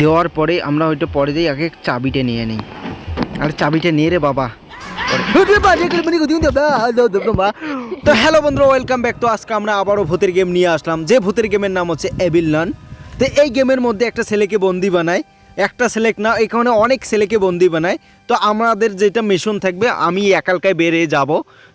দেওয়ার পরে আমরা হয়তো পরে যাই আগে চাবিটা নিয়ে নিই। আর চাবিটা নিয়ে রে বাবা। তো হ্যালো বন্ধুরা ওয়েলকাম ব্যাক তো আজকে আমরা আবারও ভূতের গেম নিয়ে আসলাম। যে ভূতের গেমের নাম হচ্ছে এবিল নান তো এই গেমের মধ্যে একটা ছেলেকে বন্দি বানায়। একটা ছেলে না, এখানে অনেক ছেলেকে বন্দি বানায়। তো আমাদের যেটা মিশন থাকবে, আমি একালকায় বেরিয়ে যাব।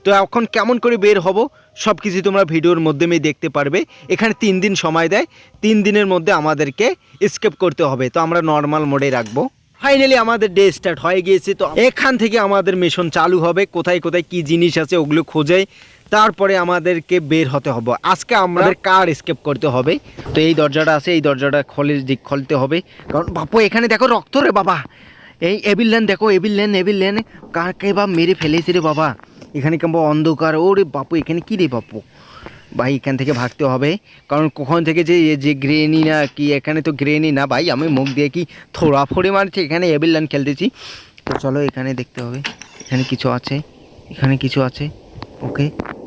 তো এখন কেমন করে বের হব সব কিছু তোমরা ভিডিওর মাধ্যমেই দেখতে পারবে। এখানে তিন দিন সময় দেয়। তিন দিনের মধ্যে আমাদেরকে স্কেপ করতে হবে। তো আমরা নর্মাল মোডে রাখব। ফাইনালি আমাদের ডে স্টার্ট হয়ে গিয়েছে। তো এখান থেকে আমাদের মিশন চালু হবে। কোথায় কোথায় কি জিনিস আছে ওগুলো খোঁজে তারপরে আমাদেরকে বের হতে হবে। আজকে আমাদের কার স্কেপ করতে হবে। তো এই দরজাটা আছে এই দরজাটা খোলে দিক খুলতে হবে। কারণ বাপু এখানে দেখো রক্ত রে বাবা। এই এবিল লেন দেখো এবিল লেন এবিল লেন কার কে বা মেরে ফেলেছে রে বাবা। এখানে কেমন অন্ধকার? ও রে বাপু, এখানে কী রে বাপু? ভাই, এখান থেকে ভাগতে হবে। কারণ কখন থেকে যে যে গ্রেনি না কি, এখানে তো গ্রেনি না ভাই, আমি মুখ দিয়ে কি থোড়া ফোড়ে মারছি? এখানে এবিল লাইন খেলতেছি। তো চলো এখানে দেখতে হবে। এখানে কিছু আছে। এখানে কিছু আছে। ওকে,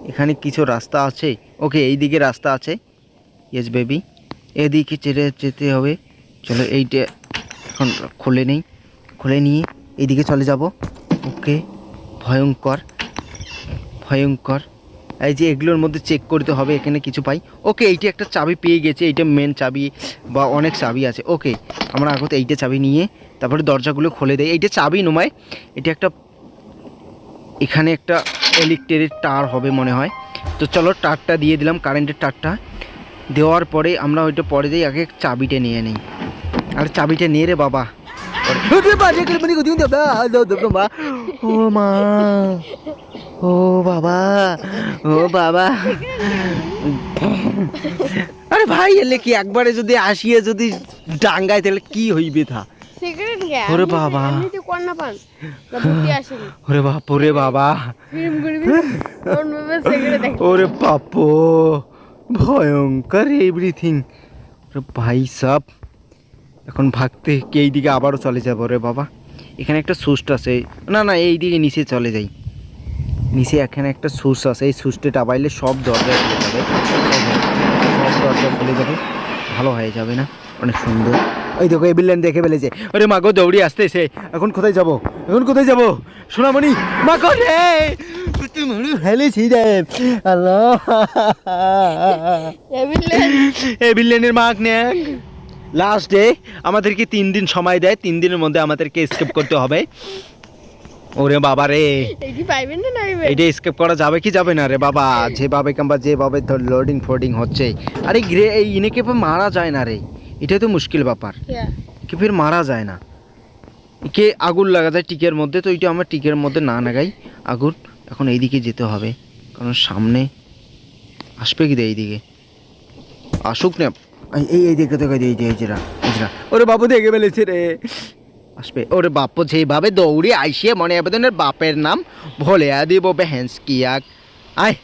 এখানে কিছু রাস্তা আছে। ওকে এই দিকে রাস্তা আছে। ইয়েস বেবি এদিকে চেড়ে যেতে হবে। চলো এইটা এখন খুলে নেই। খুলে নিয়ে এইদিকে চলে যাব। ওকে, ভয়ঙ্কর। ভয়ঙ্কর। এই যে এগুলোর মধ্যে চেক করতে হবে, এখানে কিছু পাই। ওকে এইটা একটা চাবি পেয়ে গেছে, এইটা মেন চাবি বা অনেক চাবি আছে। ওকে আমরা আগত এইটা চাবি নিয়ে তারপরে দরজাগুলো খুলে দেয় এইটা চাবি নমায় এটা একটা এখানে একটা ইলেকট্রিক তার হবে মনে হয়। তো চলো তারটা দিয়ে দিলাম কারেন্টের তারটা। দেওয়ার পরে আমরা ওইটা পরে যাই, আগে চাবিটা নিয়ে নিই। আর চাবিটা নিয়ে রে বাবা। ও মা ও বাবা ও বাবা আরে ভাই এলে কি একবারে যদি আসিয়ে যদি ডাঙ্গায় তাহলে কি হইবে থা সিগারেট গে ওরে বাবা। এমনিতে কোন না পান না বুদ্ধি আসেনি ওরে বাপ ওরে বাবা ফিল্ম করবি কোন ভাবে সিগারেট দেখ ওরে বাপো ভয়ঙ্কর এভরিথিং ওরে ভাই সাব এখন ভাগতে কি এই দিকে আবারও চলে যাব রে বাবা? এখানে একটা সুস্ট আছে। না না এই দিকে নিচে চলে যাই। নিচে এখানে একটা সুস আছে। এই সুসটা টাবাইলে সব দরজা খুলে যাবে। সব দরজা খুলে যাবে। ভালো হয়ে যাবে না? অনেক সুন্দর। ওই দেখো এবিলেন দেখে ফেলেছে। ওরে মাগো দৌড়ি আসতে আসতেছে। এখন কোথায় যাব? এখন কোথায় যাব? সোনামণি মাগো রে! তুমি ফেলেছি রে। আল্লাহ। এবিলে এবিলেনের মাগ নেক। লাস্ট ডে আমাদেরকে তিন দিন সময় দেয়। তিন দিনের মধ্যে আমাদেরকে স্কেপ করতে হবে। ওরে বাবা রে। এটি এটা স্কেপ করা যাবে কি যাবে না রে বাবা? যেভাবে কিংবা যেভাবে ধর লোডিং ফোডিং হচ্ছে। আরে গ্রে এই ইনেকে মারা যায় না রে? এটাই তো মুশকিল ব্যাপার। কে? ফের মারা যায় না। কে আগুন লাগা যায় টিকের মধ্যে তো এইটা আমরা টিকের মধ্যে না লাগাই। আগুন এখন এইদিকে যেতে হবে। কারণ সামনে আসবে কি দিয়ে এইদিকে? আসুক না। এই- এই দিকে দেখে এই যে এই যেটা ওরে বাবু দেখে ফেলেছে রে। আসবে। ওরে বাপু যেভাবে দৌড়ে আইসিয়ে মনে আবেদনের বাপের নাম ভোলে দিব বেহেন্স কিয়াক আয়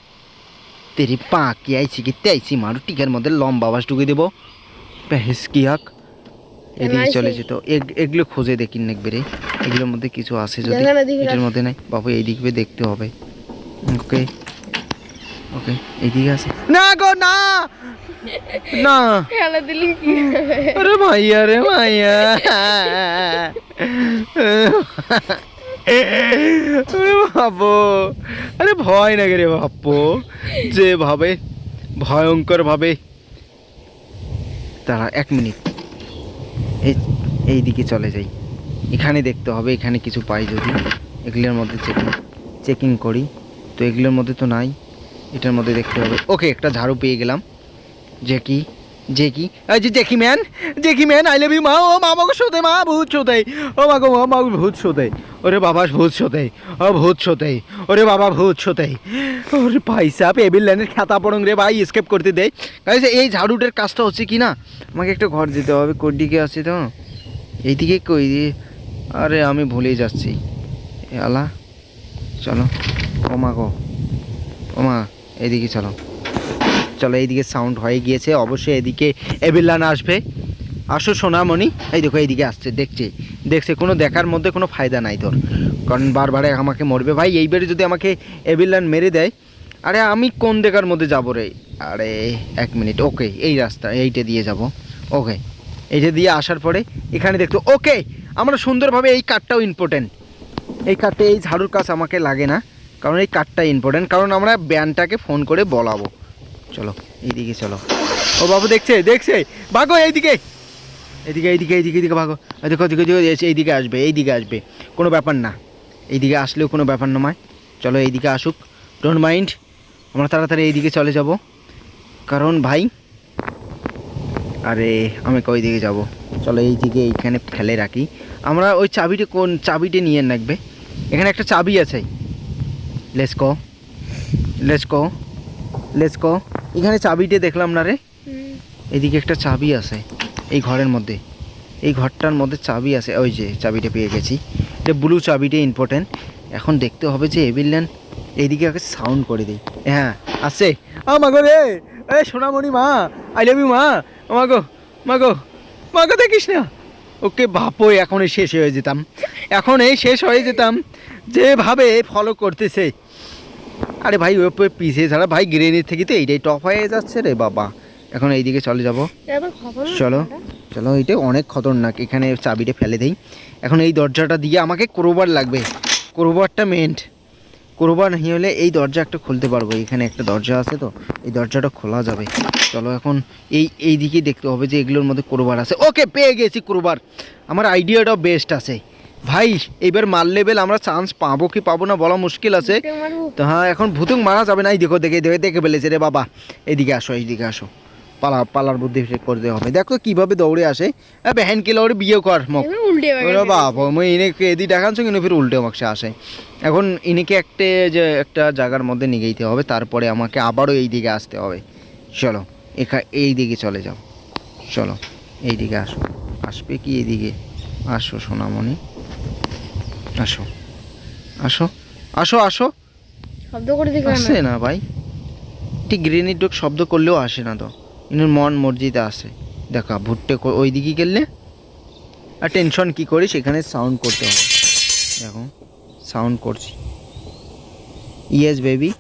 তেরি পা কি আইসি কি আইসি মারু টিকের মধ্যে লম্বা বাস ঢুকে দেবো। বেহেন্স কিয়াক এদিকে চলে আইসি। যেত এগুলো খুঁজে দেখি নাকবে রে এগুলোর মধ্যে কিছু আছে যদি। দেখা এটার মধ্যে নাই। বাবু এই দিকে দেখতে হবে। ওকে ওকে এইদিকে আছে। না গো না! না। খেলা দিলি কি আরে মাইয়া রে মাইয়া আরে ভয় লাগে রে ভাবে। ভয়ঙ্কর ভাবে। তারা এক মিনিট। এই এই দিকে চলে যাই। এখানে দেখতে হবে এখানে কিছু পাই যদি। এগুলোর মধ্যে চেকিং চেকিং করি। তো এগুলোর মধ্যে তো নাই। এটার মধ্যে দেখতে হবে। ওকে একটা ঝাড়ু পেয়ে গেলাম। যে কি যে কি এই যে দেখি ম্যান দেখি ম্যান আই লাভ ইউ মা, ও মা, আমাকে শোধে, মা, ভূত শোধে, ও মা গো মা মা ভূত শোধে, ওরে বাবা, ভূত শোধে, ও ভূত শোধে, ওরে বাবা, ভূত শোধে, ওরে ভাই সাহেব, এবিল লাইনের খাতা পড়ং রে ভাই স্কেপ করতে দেয় গাইস, এই ঝাড়ুটার কাজটা হচ্ছে কি না? আমাকে একটা ঘর যেতে হবে কোন দিকে আছে তো? এইদিকে কই দিয়ে? আরে, আমি ভুলেই যাচ্ছি। আলা চলো, ও মা গো, ও মা, এইদিকে চলো। চলো, এইদিকে সাউন্ড হয়ে গিয়েছে। অবশ্যই এদিকে এবিল্লান আসবে। আসো সোনামণি। এই দেখো, এইদিকে আসছে, দেখছে। দেখছে, কোনো দেখার মধ্যে কোনো ফায়দা নাই তোর। কারণ বারবারে আমাকে মরবে। ভাই, এইবারে যদি আমাকে এবিল্লান মেরে দেয়, আরে আমি কোন দেখার মধ্যে যাব রে? আরে, এক মিনিট, ওকে, এই রাস্তা, এইটা দিয়ে যাব। ওকে, এইটা দিয়ে আসার পরে এখানে দেখতো, ওকে, আমরা সুন্দরভাবে এই কাঠটাও ইম্পর্টেন্ট এই কাঠটা এই ঝাড়ুর কাজ আমাকে লাগে না। কারণ এই কাঠটা ইম্পর্টেন্ট কারণ আমরা ব্যানটাকে ফোন করে বলাবো। চলো এইদিকে চলো। ও বাবু দেখছে দেখছে ভাগো এইদিকে। এইদিকে এইদিকে এইদিকে এইদিকে ভাগো। দেখো দেখো দেখো, এইদিকে আসবে এইদিকে আসবে। কোনো ব্যাপার না। এইদিকে আসলেও কোনো ব্যাপার নয়। চলো এইদিকে আসুক। ডোন্ট মাইন্ড আমরা তাড়াতাড়ি এইদিকে চলে যাব। কারণ ভাই আরে আমি কই দিকে যাব? চলো এইদিকে এইখানে ফেলে রাখি। আমরা ওই চাবিটা কোন চাবিটা নিয়ে রাখবে এখানে একটা চাবি আছে। লেস কো লেস কো লেস কো এখানে চাবিটা দেখলাম না রে? এদিকে একটা চাবি আছে এই ঘরের মধ্যে। এই ঘরটার মধ্যে চাবি আছে ওই যে চাবিটা পেয়ে গেছি। এটা ব্লু চাবিটা ইম্পর্টেন্ট এখন দেখতে হবে যে এভিলেন এইদিকে আগে সাউন্ড করে দিই হ্যাঁ আছে আ মাগো রে! এ সোনামণি মা আই লাভ ইউ মা। মাগো মাগো মাগো দেখিস না? ওকে বাপো এখন শেষ হয়ে যেতাম। এখন এই শেষ হয়ে যেতাম। যেভাবে ফলো করতেছে আরে ভাই ওই পিছিয়ে ছাড়া ভাই গ্রেনের থেকে তো এইটাই টপ হয়ে যাচ্ছে রে বাবা। এখন এইদিকে চলে যাব। না চলো চলো এইটা অনেক খতরনাক। এখানে চাবিটা ফেলে দেই। এখন এই দরজাটা দিয়ে আমাকে ক্রোবার লাগবে। ক্রোবারটা মেন্ট ক্রোবার नहीं হলে এই দরজা একটা খুলতে পারব। এখানে একটা দরজা আছে তো এই দরজাটা খোলা যাবে। চলো এখন এই এই দিকে দেখতে হবে যে এগুলোর মধ্যে ক্রোবার আছে। ওকে পেয়ে গেছি ক্রোবার আমার আইডিয়াটাও বেস্ট আছে। ভাই এবার মার লেভেল আমরা চান্স পাবো কি পাবো না বলা মুশকিল আছে। তো হ্যাঁ এখন ভুতুক মারা যাবে না। এই দেখো দেখে দেখে দেখে ফেলেছে রে বাবা। এদিকে আসো এইদিকে আসো। পালা পালার বুদ্ধি করতে হবে। দেখো কীভাবে দৌড়ে আসে। বেহেন কে লড়ে বিয়ে কর মক ওরে বাবা মই ইনেকে এদি কিন্তু ফির উল্টে মাকসে আসে। এখন ইনিকে একটা যে একটা জায়গার মধ্যে নিয়ে যেতে হবে। তারপরে আমাকে আবারও এই দিকে আসতে হবে। চলো এখা এই দিকে চলে যাও। চলো এই দিকে আসো। আসবে কি এইদিকে আসো সোনামণি। আসো। আসো। আসো আসো। শব্দ করে দেখে আসে না ভাই। ঠিক গ্রেনেড ডোক শব্দ করলেও আসে না তো। ইনুর মন মসজিদে আসে। দেখা ভুট্টে ওই দিকে গেলে আর টেনশন কি করি সেখানে সাউন্ড করতে হবে। দেখো সাউন্ড করছি। ইয়েস বেবি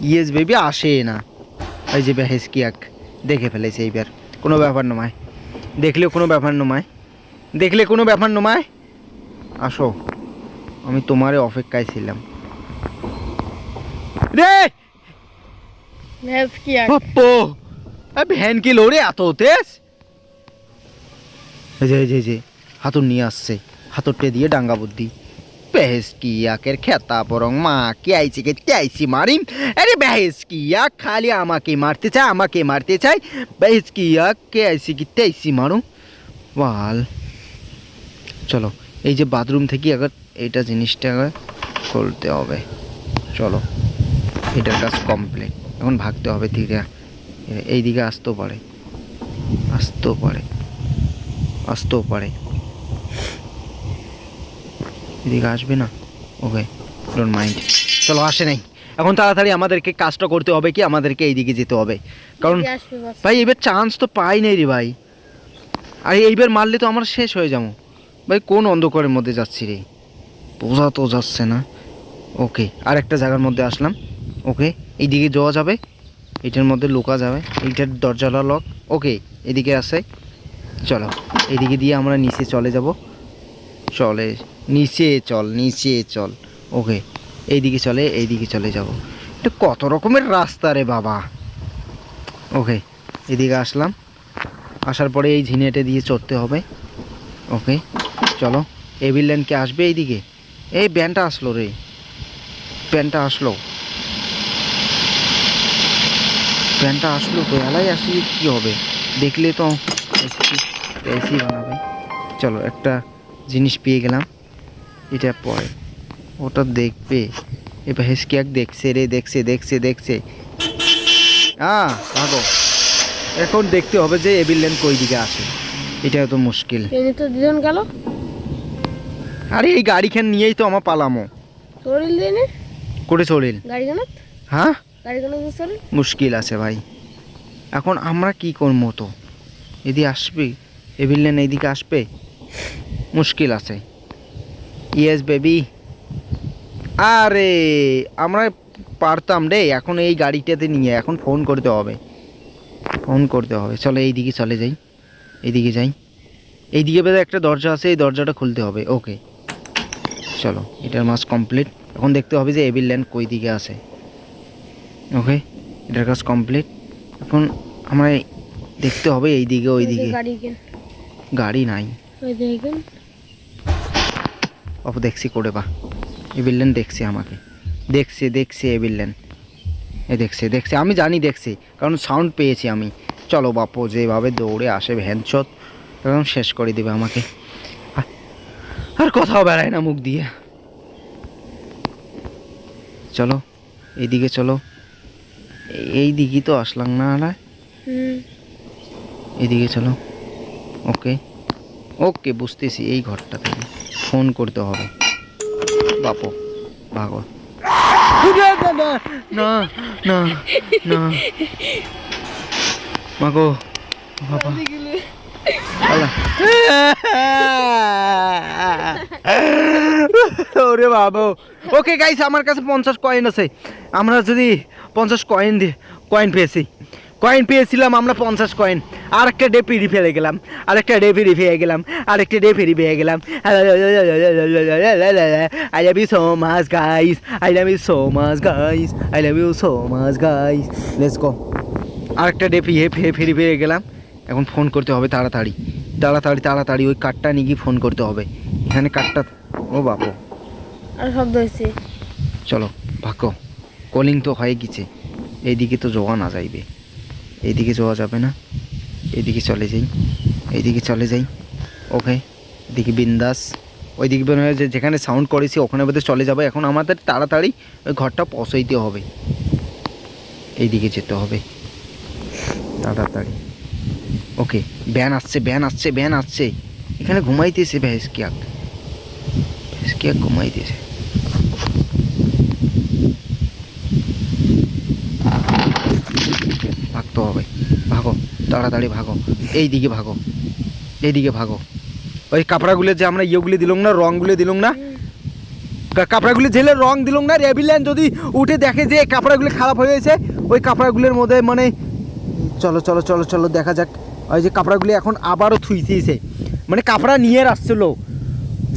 ইয়েস বেবি আসে না। ওই যে বেহেসকিয়াক দেখে ফেলেছে এইবার। কোনো ব্যাপার নয়। দেখলেও কোনো ব্যাপার নয়। দেখলে কোনো ব্যাপার নয়। আসো আমি তোমারে অপেক্ষায় ছিলাম। রে! ভ্যাস কি আর? পাপ্পো আ ভ্যান কি লোরে এত তেজ? এই যে যে যে হাতুর নিয়ে আসছে। হাতুরটে দিয়ে ডাঙ্গা বুদ্ধি। বেহেস কি খেতা বরং মা কি আইছে কে চাইছি মারিম? আরে বেহেস কি খালি আমাকে মারতে চায় আমাকে মারতে চায়। বেহেস কি আক কে আইছি কি মারুম? চলো এই যে বাথরুম থেকে আগে এইটা জিনিসটা আগে খুলতে হবে। চলো এটার কাজ কমপ্লিট এখন ভাগতে হবে ধীরে। এই দিকে আসতেও পারে। আসতেও পারে। আসতেও পারে। এদিকে আসবে না? ওকে ডোন্ট মাইন্ড চলো আসে নাই। এখন তাড়াতাড়ি আমাদেরকে কাজটা করতে হবে কি? আমাদেরকে এইদিকে যেতে হবে। কারণ ভাই এবার চান্স তো পাই নাই রে ভাই। আর এইবার মারলে তো আমার শেষ হয়ে যাব। ভাই, কোন অন্ধকারের মধ্যে যাচ্ছি রে? বোঝা তো যাচ্ছে না। ওকে আর একটা জায়গার মধ্যে আসলাম। ওকে, এইদিকে যাওয়া যাবে। এটার মধ্যে লুকা যাবে। এইটার দরজাটা লক ওকে, এদিকে আছে। চলো, এদিকে দিয়ে আমরা নিচে চলে যাব। চলে, নিচে চল নিচে চল। ওকে, এইদিকে চলে এইদিকে চলে যাব। এটা কত রকমের রাস্তা রে বাবা। ওকে, এদিকে আসলাম। আসার পরে এই ঝিনেটে দিয়ে চড়তে হবে। ওকে চলো। এভিল কে আসবে এইদিকে? এই ব্যানটা আসলো রে। ব্যানটা আসলো। ব্যানটা আসলো তো, এলাই আসি কি হবে? দেখলে তো এসি বানাবে। চলো, একটা জিনিস পেয়ে গেলাম। এটা পরে। ওটা দেখবে। এবার হেসকি এক দেখছে রে, দেখছে দেখছে দেখছে। আহ, ভাগো। এখন দেখতে হবে যে এভিলেন কই দিকে আসে। এটা তো মুশকিল। তো দুজন গেল। আরে এই গাড়িখান নিয়েই তো আমার পালামো। শরীর দিয়ে নে। করে চলিল গাড়ি কেন হ্যাঁ? গাড়ি কেন শরীর মুশকিল আছে ভাই। এখন আমরা কি করব তো? এদিকে আসবে? এভিলেন এইদিকে আসবে? মুশকিল আছে। ইয়েস বেবি আরে আমরা পারতাম রে। এখন এই গাড়িটাতে নিয়ে এখন ফোন করতে হবে। ফোন করতে হবে। চলো এইদিকে চলে যাই। এইদিকে যাই। এইদিকে বেদে একটা দরজা আছে। এই দরজাটা খুলতে হবে। ওকে চলো এটার মাস কমপ্লিট এখন দেখতে হবে যে এবিল ল্যান্ড কই দিকে আছে। ওকে এটার কাজ কমপ্লিট এখন আমরা দেখতে হবে এই দিকে ওই দিকে গাড়ি নাই। অপ দেখছি করে বা এই বিল্লেন দেখছে আমাকে। দেখছে দেখছে এবিল বিল্লেন এ দেখছে দেখছে। আমি জানি দেখছি কারণ সাউন্ড পেয়েছি আমি। চলো বাপু যেভাবে দৌড়ে আসে ভ্যানচত একদম শেষ করে দেবে আমাকে। আর কোথাও বেড়ায় না মুখ দিয়ে। চলো এইদিকে চলো। এই- দিকে তো আসলাম না আর? এদিকে চলো। ওকে। ওকে বুঝতেছি এই ঘরটা থেকে। ফোন করতে হবে। বাপো ভাগো না না না না মাগো বাবা। ওরে বাবা। ওকে গাইস আমার কাছে পঞ্চাশ কয়েন আছে। আমরা যদি পঞ্চাশ কয়েন দিয়ে কয়েন পেয়েছি। কয়েন পেয়েছিলাম আমরা পঞ্চাশ কয়েন আর একটা ডে ফিরি ফেলে গেলাম। আর একটা ডে ফিরি পেয়ে গেলাম। আর একটা ডে ফেরি পেয়ে গেলাম। I love you so much guys I love you so much guys I love you so much guys let's go আর একটা ডে ফিরে ফিরে ফিরে পেয়ে গেলাম। এখন ফোন করতে হবে তাড়াতাড়ি। তাড়াতাড়ি তাড়াতাড়ি ওই কার্ডটা নিয়ে গিয়ে ফোন করতে হবে। এখানে কার্ডটা ও বাবু। আর শব্দ হয়েছে চলো, ভাগ্য, কলিং তো হয়ে গেছে। এইদিকে তো যাওয়া না যাইবে। এইদিকে যাওয়া যাবে না। এইদিকে চলে যাই। এইদিকে চলে যাই। ওকে, এদিকে বিন্দাস। ওইদিকে যে যেখানে সাউন্ড করেছি, ওখানে বোধহয় চলে যাবে। এখন আমাদের তাড়াতাড়ি ওই ঘরটা পৌঁছাইতে হবে। এইদিকে যেতে হবে। তাড়াতাড়ি। ওকে, ব্যান আসছে ব্যান আসছে ব্যান আসছে। এখানে ঘুমাইতেছে ভ্যাসকিয়াক ভ্যাসকিয়াক ঘুমাইতেছে ভাগতে হবে ভাগো তাড়াতাড়ি ভাগো। এই দিকে ভাগো। এই দিকে ভাগো। ওই কাপড়াগুলো যে আমরা ইয়েগুলি দিলাম না, রঙগুলো দিলাম না? কাপড়াগুলো ঝেলে রং দিলাম না রেবিলেন যদি উঠে দেখে যে কাপড়াগুলো খারাপ হয়ে গেছে, ওই কাপড়াগুলোর মধ্যে মানে চলো চলো চলো চলো, দেখা যাক। ওই যে কাপড়াগুলি এখন আবারও থুইতেছে মানে কাপড়া নিয়ে আসছিল।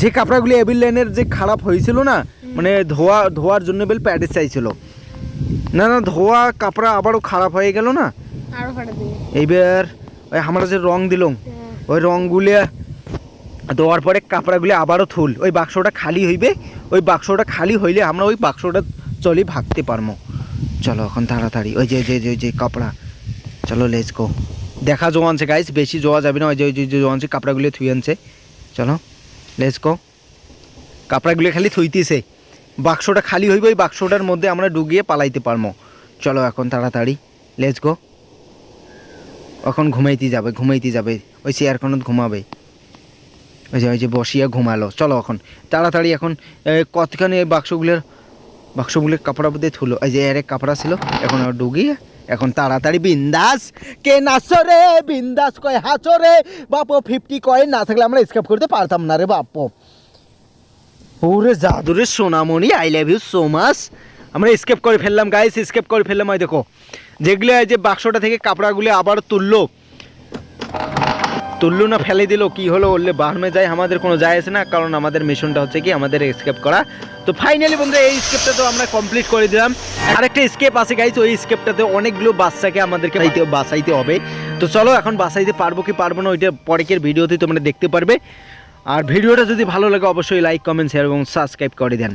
যে কাপড়াগুলি এবিল লেনের যে খারাপ হয়েছিল না মানে ধোয়া, ধোয়ার জন্য বেল প্যাডেজ চাইছিল। না না, ধোয়া, কাপড়া আবারও খারাপ হয়ে গেল না? এইবার ওই আমরা যে রং দিলাম। হ্যাঁ। ওই রঙগুলি দেওয়ার পরে কাপড়াগুলি আবারও থুল। ওই বাক্সটা খালি হইবে ওই বাক্সটা খালি হইলে আমরা ওই বাক্সটা চলে ভাগতে পারব চলো এখন তাড়াতাড়ি। ওই যে যে যে যে কাপড়া। চলো লেজ গো দেখা জোয়ানছে গাইস বেশি জোয়া যাবে না। ওই যে ওই যে যে জোয়ানছে কাপড়াগুলি থুই আনছে। চলো লেটস গো কাপড়াগুলি খালি থুইতেছে। বাক্সটা খালি হইবে ওই বাক্সটার মধ্যে আমরা ডুগিয়ে পালাইতে পারব চলো এখন তাড়াতাড়ি। লেজ গো এখন ঘুমাইতে যাবে ঘুমাইতে যাবে। ওই চেয়ারখানত ঘুমাবে। ওই যে ওই যে বসিয়া ঘুমালো। চলো এখন, তাড়াতাড়ি এখন কতখানি এই বাক্সগুলোর বাক্সগুলোর কাপড়া বুদ্ধে থুলো এই যে, এর কাপড়া ছিল এখন আর ডুগিয়ে এখন তাড়াতাড়ি বিন্দাস। কে নাচো রে, বিন্দাস কয় হাঁচো রে। বাপ ফিফটি কয়েন না থাকলে আমরা স্কেপ করতে পারতাম না রে বাপ। ওরে জাদুরে সোনামণি I love you so much আমরা স্কেপ করে ফেললাম গাইস স্কেপ করে ফেললাম, ওই দেখো। যেগুলো যে বাক্সটা থেকে কাপড়াগুলো আবার তুললো। তুললো না, ফেলে দিল, কি হলো, বললে বাহমে যায়, আমাদের কোনো যায় আসে না, কারণ আমাদের মিশনটা হচ্ছে কি, আমাদের স্কেপ করা। তো ফাইনালি বন্ধু এই স্কেপটা তো আমরা কমপ্লিট করে দিলাম। আরেকটা স্কেপ আছে গাইজ ওই স্কেপটাতে অনেকগুলো বাচ্চাকে আমাদেরকে বাঁচাইতে হবে তো চলো, এখন বাঁচাইতে পারব কি পারব না, ওইটা পরের ভিডিওতে তোমরা দেখতে পারবে। আর ভিডিওটা যদি ভালো লাগে, অবশ্যই লাইক কমেন্ট শেয়ার এবং সাবস্ক্রাইব করে দেন।